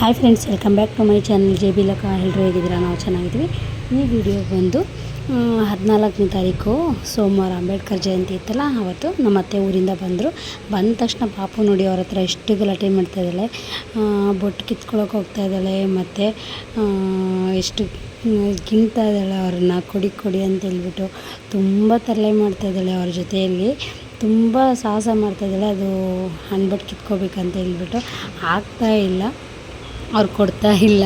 Hi friends welcome back to my channel J B ಲಕ ಎಲ್ಲರೂ ಹೇಗಿದ್ದೀರಾ? ನಾವು ಚೆನ್ನಾಗಿದ್ದೀವಿ. ಈ ವಿಡಿಯೋ ಬಂದು ಹದಿನಾಲ್ಕನೇ ತಾರೀಕು ಸೋಮವಾರ ಅಂಬೇಡ್ಕರ್ ಜಯಂತಿ ಇತ್ತಲ್ಲ, ಅವತ್ತು ನಮ್ಮ ಅತ್ತೆ ಊರಿಂದ ಬಂದರು. ಬಂದ ತಕ್ಷಣ ಪಾಪು ನೋಡಿ ಅವ್ರ ಹತ್ರ ಎಷ್ಟು ಗಲಾಟೆ ಮಾಡ್ತಾ ಇದ್ದಾಳೆ. ಬೊಟ್ಟು ಕಿತ್ಕೊಳಕ್ಕೆ ಹೋಗ್ತಾ ಇದ್ದಾಳೆ, ಮತ್ತು ಎಷ್ಟು ಗಿಣ್ತಾ ಇದ್ದಾಳೆ ಅವ್ರನ್ನ, ಕೊಡಿ ಕೊಡಿ ಅಂತ ಹೇಳ್ಬಿಟ್ಟು ತುಂಬ ತರಲೆ ಮಾಡ್ತಾ ಇದ್ದಾಳೆ ಅವ್ರ ಜೊತೆಯಲ್ಲಿ. ತುಂಬ ಸಾಹಸ ಮಾಡ್ತಾ ಇದ್ದಾಳೆ. ಅದು ಹಣ್ಬಟ್ಟು ಕಿತ್ಕೋಬೇಕಂತ ಹೇಳ್ಬಿಟ್ಟು ಆಗ್ತಾ ಇಲ್ಲ. ಅವ್ರು ಕೊಡ್ತಾ ಇಲ್ಲ.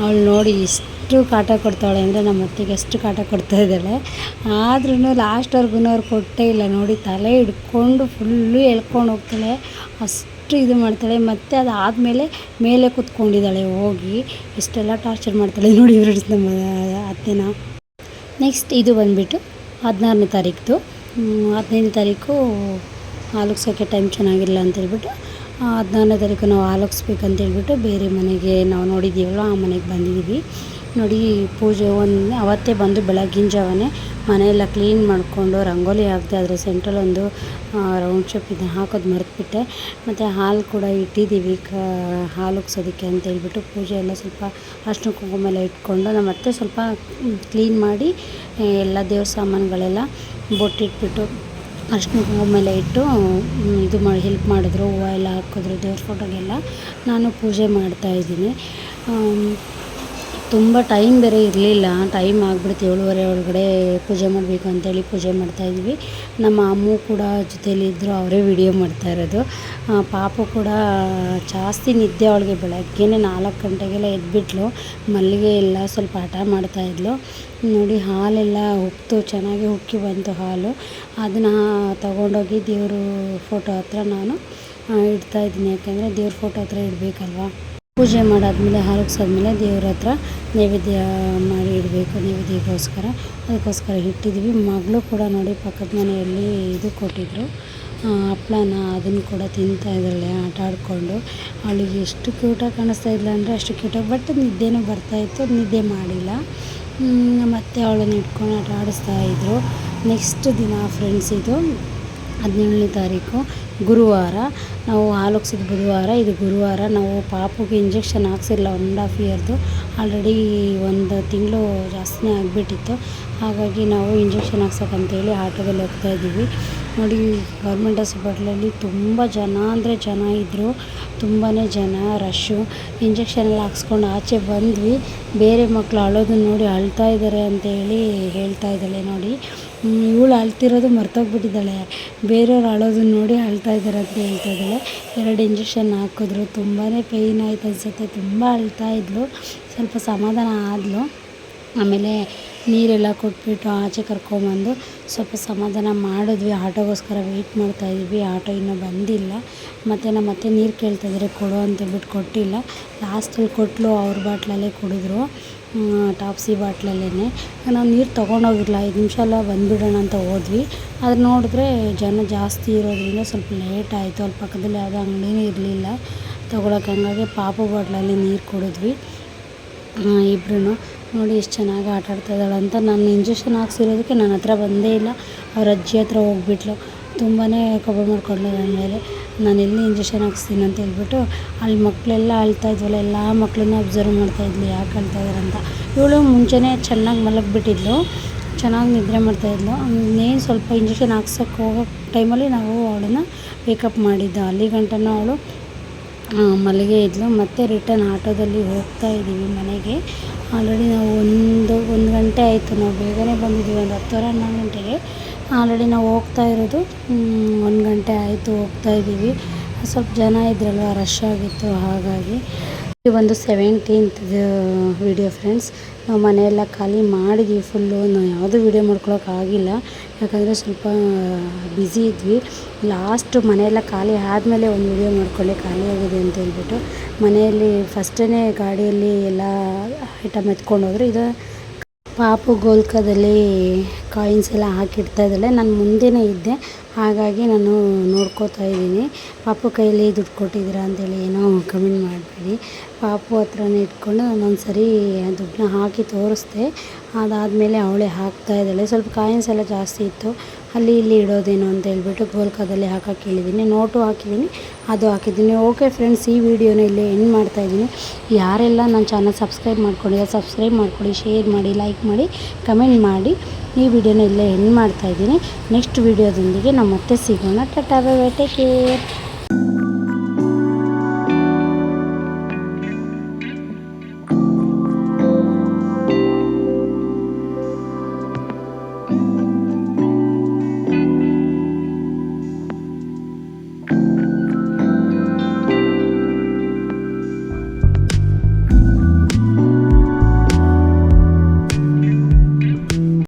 ಅವಳು ನೋಡಿ ಎಷ್ಟು ಕಾಟ ಕೊಡ್ತಾಳೆ ಅಂದರೆ ನಮ್ಮ ಅತ್ತೆಗೆ ಎಷ್ಟು ಕಾಟ ಕೊಡ್ತಾ ಇದ್ದಾಳೆ. ಆದ್ರೂ ಲಾಸ್ಟ್ವರೆಗೂ ಅವ್ರು ಕೊಟ್ಟೇ ಇಲ್ಲ. ನೋಡಿ ತಲೆ ಹಿಡ್ಕೊಂಡು ಫುಲ್ಲು ಎಳ್ಕೊಂಡು ಹೋಗ್ತಾಳೆ. ಅಷ್ಟು ಇದು ಮಾಡ್ತಾಳೆ. ಮತ್ತು ಅದಾದಮೇಲೆ ಮೇಲೆ ಕೂತ್ಕೊಂಡಿದ್ದಾಳೆ ಹೋಗಿ. ಇಷ್ಟೆಲ್ಲ ಟಾರ್ಚರ್ ಮಾಡ್ತಾಳೆ ನೋಡಿ ಇವ್ರು ನಮ್ಮ ಅತ್ತೆನ. ನೆಕ್ಸ್ಟ್ ಇದು ಬಂದುಬಿಟ್ಟು ಹದಿನಾರನೇ ತಾರೀಕು ಹದಿನೈದನೇ ತಾರೀಕು ಹಾಲುಗ್ಸೋಕ್ಕೆ ಟೈಮ್ ಚೆನ್ನಾಗಿಲ್ಲ ಅಂತ ಹೇಳ್ಬಿಟ್ಟು ಹದಿನಾರನೇ ತಾರೀಕು ನಾವು ಹಾಲುಗ್ಸ್ಬೇಕಂತ ಹೇಳ್ಬಿಟ್ಟು ಬೇರೆ ಮನೆಗೆ ನಾವು ನೋಡಿದ್ದೀವಲ್ಲ ಆ ಮನೆಗೆ ಬಂದಿದ್ದೀವಿ. ನೋಡಿ, ಪೂಜೆ ಒಂದು ಅವತ್ತೇ ಬಂದು ಬೆಳಗ್ಗಿನ ಜಾವನೇ ಮನೆಯೆಲ್ಲ ಕ್ಲೀನ್ ಮಾಡಿಕೊಂಡು ರಂಗೋಲಿ ಹಾಕಿದೆ ಅದರ ಸೆಂಟ್ರಲ್ ಒಂದು ರೌಂಡ್ ಶೇಪ್ ಇದೆ ಹಾಕೋದು ಮರೆತುಬಿಟ್ಟೆ. ಮತ್ತು ಹಾಲು ಕೂಡ ಇಟ್ಟಿದ್ದೀವಿ, ಕ, ಹಾಲುಗ್ಸೋದಕ್ಕೆ ಅಂತ ಹೇಳ್ಬಿಟ್ಟು ಪೂಜೆ ಎಲ್ಲ ಸ್ವಲ್ಪ ಅರ್ಶಿನ ಕುಂಕುಮ ಎಲ್ಲ ಇಟ್ಕೊಂಡು ನಮ್ಮ ಮತ್ತೆ ಸ್ವಲ್ಪ ಕ್ಲೀನ್ ಮಾಡಿ ಎಲ್ಲ ದೇವ್ರ ಸಾಮಾನುಗಳೆಲ್ಲ ಬೊಟ್ಟಿಟ್ಬಿಟ್ಟು ಅರ್ಶಿನ ಕುಂಕುಮ ಎಲ್ಲ ಇಟ್ಟು ಇದು ಮಾಡಿ ಹೆಲ್ಪ್ ಮಾಡಿದ್ರು, ಹೂವು ಎಲ್ಲ ಹಾಕಿದ್ರು, ದೇವ್ರ ಫೋಟೋಗೆಲ್ಲ ನಾನು ಪೂಜೆ ಮಾಡ್ತಾಯಿದ್ದೀನಿ ತುಂಬ ಟೈಮ್ ಬೇರೆ ಇರಲಿಲ್ಲ. ಟೈಮ್ ಆಗಿಬಿಡ್ತು ಏಳುವರೆ ಒಳಗಡೆ ಪೂಜೆ ಮಾಡಬೇಕು ಅಂತೇಳಿ ಪೂಜೆ ಮಾಡ್ತಾಯಿದ್ವಿ ನಮ್ಮ ಅಮ್ಮ ಕೂಡ ಜೊತೇಲಿದ್ದರು ಅವರೇ ವಿಡಿಯೋ ಮಾಡ್ತಾ ಇರೋದು. ಪಾಪು ಕೂಡ ಜಾಸ್ತಿ ನಿದ್ದೆ ಅವಳಿಗೆ ಬೆಳಗ್ಗೆನೇ ನಾಲ್ಕು ಗಂಟೆಗೆಲ್ಲ ಎದ್ಬಿಟ್ಲು. ಮಲ್ಲಿಗೆ ಎಲ್ಲ ಸ್ವಲ್ಪ ಹಠ ಮಾಡ್ತಾಯಿದ್ಲು ನೋಡಿ ಹಾಲೆಲ್ಲ ಉಕ್ತು, ಚೆನ್ನಾಗಿ ಉಕ್ಕಿ ಬಂತು ಹಾಲು. ಅದನ್ನು ತಗೊಂಡೋಗಿ ದೇವರು ಫೋಟೋ ಹತ್ರ ನಾನು ಇಡ್ತಾಯಿದ್ದೀನಿ ಯಾಕೆಂದರೆ ದೇವ್ರ ಫೋಟೋ ಹತ್ರ ಇಡಬೇಕಲ್ವ? ಪೂಜೆ ಮಾಡಾದ್ಮೇಲೆ ಹರಗಿಸಾದ್ಮೇಲೆ ದೇವ್ರ ಹತ್ರ ನೈವೇದ್ಯ ಮಾಡಿ ಇಡಬೇಕು, ನೈವೇದ್ಯಕ್ಕೋಸ್ಕರ. ಅದಕ್ಕೋಸ್ಕರ ಇಟ್ಟಿದ್ವಿ ಮಗಳು ಕೂಡ ನೋಡಿ ಪಕ್ಕದ ಮನೆಯಲ್ಲಿ ಇದು ಕೊಟ್ಟಿದ್ದರು ಹಪ್ಳನ ಅದನ್ನು ಕೂಡ ತಿಂತಾ ಇದ್ದಾಳೆ, ಆಟ ಆಡಿಕೊಂಡು. ಅವಳಿಗೆ ಎಷ್ಟು ಕ್ಯೂಟಾಗಿ ಕಾಣಿಸ್ತಾ ಇದ್ಲ ಅಂದರೆ ಅಷ್ಟು ಕ್ಯೂಟಾಗಿ ಬಟ್ ನಿದ್ದೆನೂ ಬರ್ತಾಯಿತ್ತು ನಿದ್ದೆ ಮಾಡಿಲ್ಲ. ಮತ್ತು ಅವಳನ್ನು ಇಟ್ಕೊಂಡು ಆಟ ಆಡಿಸ್ತಾ ಇದ್ದರು ನೆಕ್ಸ್ಟ್ ದಿನ ಫ್ರೆಂಡ್ಸ್ ಇದು. ಹದಿನೇಳನೇ ತಾರೀಕು ಗುರುವಾರ. ನಾವು ಹಾಲುಗ್ಸಿದ್ದು ಬುಧವಾರ, ಇದು ಗುರುವಾರ. ನಾವು ಪಾಪುಗೆ ಇಂಜೆಕ್ಷನ್ ಹಾಕ್ಸಿಲ್ಲ ಒನ್ ಆ್ಯಂಡ್ ಹಾಫ್ ಇಯರ್ದು ಆಲ್ರೆಡಿ ಒಂದು ತಿಂಗಳು ಜಾಸ್ತಿನೇ ಆಗಿಬಿಟ್ಟಿತ್ತು. ಹಾಗಾಗಿ ನಾವು ಇಂಜೆಕ್ಷನ್ ಹಾಕ್ಸೋಕ್ಕಂತೇಳಿ ಆಟೋದಲ್ಲಿ ಹೋಗ್ತಾ ಇದ್ದೀವಿ. ನೋಡಿ ಗೌರ್ಮೆಂಟ್ ಹಾಸ್ಪಿಟ್ಲಲ್ಲಿ ತುಂಬ ಜನ ಅಂದರೆ ಜನ ಇದ್ದರು ತುಂಬಾ ಜನ ರಶ್ಶು ಇಂಜೆಕ್ಷನ್ ಎಲ್ಲ ಹಾಕ್ಸ್ಕೊಂಡು ಆಚೆ ಬಂದ್ವಿ. ಬೇರೆ ಮಕ್ಕಳು ಅಳೋದನ್ನ ನೋಡಿ ಅಳ್ತಾ ಇದ್ದಾರೆ ಅಂತೇಳಿ ಹೇಳ್ತಾ ಇದ್ದಾಳೆ ನೋಡಿ. ಇವಳು ಅಳ್ತಿರೋದು ಮರ್ತೋಗ್ಬಿಟ್ಟಿದ್ದಾಳೆ. ಬೇರೆಯವ್ರು ಅಳೋದನ್ನ ನೋಡಿ ಅಳ್ತಾ ಇದ್ದಾರೆ ಅಂತ ಹೇಳ್ತಾ ಇದ್ದಾಳೆ ಎರಡು ಇಂಜೆಕ್ಷನ್ ಹಾಕಿದ್ರು. ತುಂಬಾ ಪೇಯ್ನ್ ಆಯ್ತು ಅನಿಸುತ್ತೆ. ತುಂಬ ಅಳ್ತಾ ಇದ್ಲು. ಸ್ವಲ್ಪ ಸಮಾಧಾನ ಆದಳು ಆಮೇಲೆ ನೀರೆಲ್ಲ ಕೊಟ್ಬಿಟ್ಟು ಆಚೆ ಕರ್ಕೊಂಬಂದು ಸ್ವಲ್ಪ ಸಮಾಧಾನ ಮಾಡಿದ್ವಿ. ಆಟೋಗೋಸ್ಕರ ವೆಯ್ಟ್ ಮಾಡ್ತಾಯಿದ್ವಿ ಆಟೋ ಇನ್ನೂ ಬಂದಿಲ್ಲ. ಮತ್ತು ನಮ್ಮ ಮತ್ತೆ ನೀರು ಕೇಳ್ತಾಯಿದ್ದಾರೆ ಕೊಡು ಅಂತೇಳ್ಬಿಟ್ಟು ಕೊಟ್ಟಿಲ್ಲ. ಲಾಸ್ಟಲ್ಲಿ ಕೊಟ್ಟಲು ಅವ್ರ ಬಾಟ್ಲಲ್ಲೇ ಕುಡಿದ್ರು. ಟಾಪ್ಸಿ ಬಾಟ್ಲಲ್ಲೇ ನಾವು ನೀರು ತೊಗೊಂಡೋಗಿರಲಿಲ್ಲ. ಐದು ನಿಮಿಷ ಎಲ್ಲ ಬಂದುಬಿಡೋಣ ಅಂತ ಹೋದ್ವಿ. ಆದ್ರೆ ನೋಡಿದ್ರೆ ಜನ ಜಾಸ್ತಿ ಇರೋದ್ರಿಂದ ಸ್ವಲ್ಪ ಲೇಟ್ ಆಯಿತು. ಅಲ್ಲಿ ಪಕ್ಕದಲ್ಲಿ ಯಾವುದೋ ಅಂಗಡಿನೂ ಇರಲಿಲ್ಲ. ತೊಗೊಳಕ್ಕೆ ಹಂಗಾಗಿ ಪಾಪು ಬಾಟ್ಲಲ್ಲಿ ನೀರು ಕುಡಿದ್ವಿ. ಇಬ್ಬರೂ ನೋಡಿ ಎಷ್ಟು ಚೆನ್ನಾಗಿ ಆಟ ಆಡ್ತಾ ಇದ್ದಾಳೆ ಅಂತ. ನಾನು ಇಂಜೆಕ್ಷನ್ ಹಾಕ್ಸಿರೋದಕ್ಕೆ ನನ್ನ ಹತ್ರ ಬಂದೇ ಇಲ್ಲ. ಅವ್ರ ಅಜ್ಜಿ ಹತ್ರ ಹೋಗ್ಬಿಟ್ಲು. ತುಂಬಾ ಕೊಬ್ಬ ಮಾಡ್ಕೊಂಡ್ಲು ನನ್ನ ಮೇಲೆ. ನಾನು ಎಲ್ಲಿ ಇಂಜೆಕ್ಷನ್ ಹಾಕ್ಸ್ತೀನಿ ಅಂತ ಹೇಳ್ಬಿಟ್ಟು ಅಲ್ಲಿ ಮಕ್ಕಳೆಲ್ಲ ಅಳ್ತಾ ಇದ್ವಲ್ಲ, ಎಲ್ಲ ಮಕ್ಕಳನ್ನ ಅಬ್ಸರ್ವ್ ಮಾಡ್ತಾಯಿದ್ಲು ಯಾಕೆ ಅಳ್ತಾ ಇದ್ದಾರೆ ಅಂತ. ಇವಳು ಮುಂಚೆನೇ ಚೆನ್ನಾಗಿ ಮಲಗಿಬಿಟ್ಟಿದ್ಲು. ಚೆನ್ನಾಗಿ ನಿದ್ರೆ ಮಾಡ್ತಾಯಿದ್ಲು ಇನ್ನೇನು ಸ್ವಲ್ಪ ಇಂಜೆಕ್ಷನ್ ಹಾಕ್ಸೋಕ್ಕೆ ಹೋಗೋ ಟೈಮಲ್ಲಿ ನಾವು ಅವಳನ್ನು ವೇಕಪ್ ಮಾಡಿದ್ದು. ಅಲ್ಲಿ ಗಂಟನೂ ಅವಳು ಮಲಗೇ ಇದ್ಲು. ಮತ್ತೆ ರಿಟರ್ನ್ ಆಟೋದಲ್ಲಿ ಹೋಗ್ತಾ ಇದ್ದೀವಿ ಮನೆಗೆ. ಆಲ್ರೆಡಿ ನಾವು ಒಂದು ಒಂದು ಗಂಟೆ ಆಯಿತು. ನಾವು ಬೇಗನೆ ಬಂದಿದ್ದೀವಿ. ಒಂದು ಹತ್ತುವರೆ, ಹನ್ನೊಂದು ಗಂಟೆಗೆ. ಆಲ್ರೆಡಿ ನಾವು ಹೋಗ್ತಾ ಇರೋದು. ಒಂದು ಗಂಟೆ ಆಯಿತು ಹೋಗ್ತಾ ಇದ್ದೀವಿ. ಸ್ವಲ್ಪ ಜನ ಇದ್ರಲ್ವ? ರಶ್ ಆಗಿತ್ತು ಹಾಗಾಗಿ. ಇದು ಒಂದು ಸೆವೆಂಟೀನ್ತ್ ವಿಡಿಯೋ ಫ್ರೆಂಡ್ಸ್ ನಾವು ಮನೆಯೆಲ್ಲ ಖಾಲಿ ಮಾಡಿದ್ವಿ ಫುಲ್ಲು ನಾವು ಯಾವುದೂ ವೀಡಿಯೋ ಆಗಿಲ್ಲ. ಯಾಕಂದರೆ ಸ್ವಲ್ಪ ಬ್ಯುಸಿ ಇದ್ವಿ. ಲಾಸ್ಟ್ ಮನೆಯೆಲ್ಲ ಖಾಲಿ ಆದಮೇಲೆ ಒಂದು ವೀಡಿಯೋ ಮಾಡ್ಕೊಂಡೆ ಖಾಲಿ ಆಗಿದೆ ಅಂತ ಹೇಳ್ಬಿಟ್ಟು ಮನೆಯಲ್ಲಿ ಫಸ್ಟೇ ಗಾಡಿಯಲ್ಲಿ ಎಲ್ಲ ಐಟಮ್ ಎತ್ಕೊಂಡು ಹೋದ್ರೆ. ಇದು ಪಾಪು ಗೋಲ್ಕದಲ್ಲಿ ಕಾಯಿನ್ಸ್ ಎಲ್ಲ ಹಾಕಿಡ್ತಾ ಇದ್ದಾಳೆ. ನಾನು ಮುಂದೆನೇ ಇದ್ದೆ. ಹಾಗಾಗಿ ನಾನು ನೋಡ್ಕೋತಾ ಇದ್ದೀನಿ. ಪಾಪು ಕೈಯಲ್ಲಿ ದುಡ್ಡು ಕೊಟ್ಟಿದ್ದೀರಾ ಅಂತೇಳಿ ಏನೋ ಕಮೆಂಟ್ ಮಾಡಬೇಡಿ. ಪಾಪು ಹತ್ರನೇ ಇಟ್ಕೊಂಡು ನಾನೊಂದು ಸರಿ ದುಡ್ಡನ್ನ ಹಾಕಿ ತೋರಿಸ್ದೆ. ಅದಾದಮೇಲೆ ಅವಳೇ ಹಾಕ್ತಾ ಇದ್ದಾಳೆ. ಸ್ವಲ್ಪ ಕಾಯಿನ್ಸ್ ಎಲ್ಲ ಜಾಸ್ತಿ ಇತ್ತು. ಅಲ್ಲಿ ಇಲ್ಲಿ ಇಡೋದೇನು ಅಂತ ಹೇಳ್ಬಿಟ್ಟು ಗೋಲ್ಕಾದಲ್ಲಿ ಹಾಕಕ್ಕೆ ಹೇಳಿದ್ದೀನಿ. ನೋಟು ಹಾಕಿದ್ದೀನಿ. ಅದು ಹಾಕಿದ್ದೀನಿ. ಓಕೆ ಫ್ರೆಂಡ್ಸ್ ಈ ವಿಡಿಯೋನ ಇಲ್ಲಿ ಎಂಡ್ ಮಾಡ್ತಾ ಇದ್ದೀನಿ. ಯಾರೆಲ್ಲ ನನ್ನ ಚಾನಲ್ ಸಬ್ಸ್ಕ್ರೈಬ್ ಮಾಡ್ಕೊಂಡಿಲ್ಲ ಸಬ್ಸ್ಕ್ರೈಬ್ ಮಾಡ್ಕೊಳ್ಳಿ ಶೇರ್ ಮಾಡಿ ಲೈಕ್ ಮಾಡಿ ಕಮೆಂಟ್ ಮಾಡಿ. ಈ ವಿಡಿಯೋನ ಇಲ್ಲೇ ಎಂಡ್ ಮಾಡ್ತಾ ಇದ್ದೀನಿ. ನೆಕ್ಸ್ಟ್ ವಿಡಿಯೋದೊಂದಿಗೆ ನಾವು ಮತ್ತೆ ಸಿಗೋಣ. Tata take care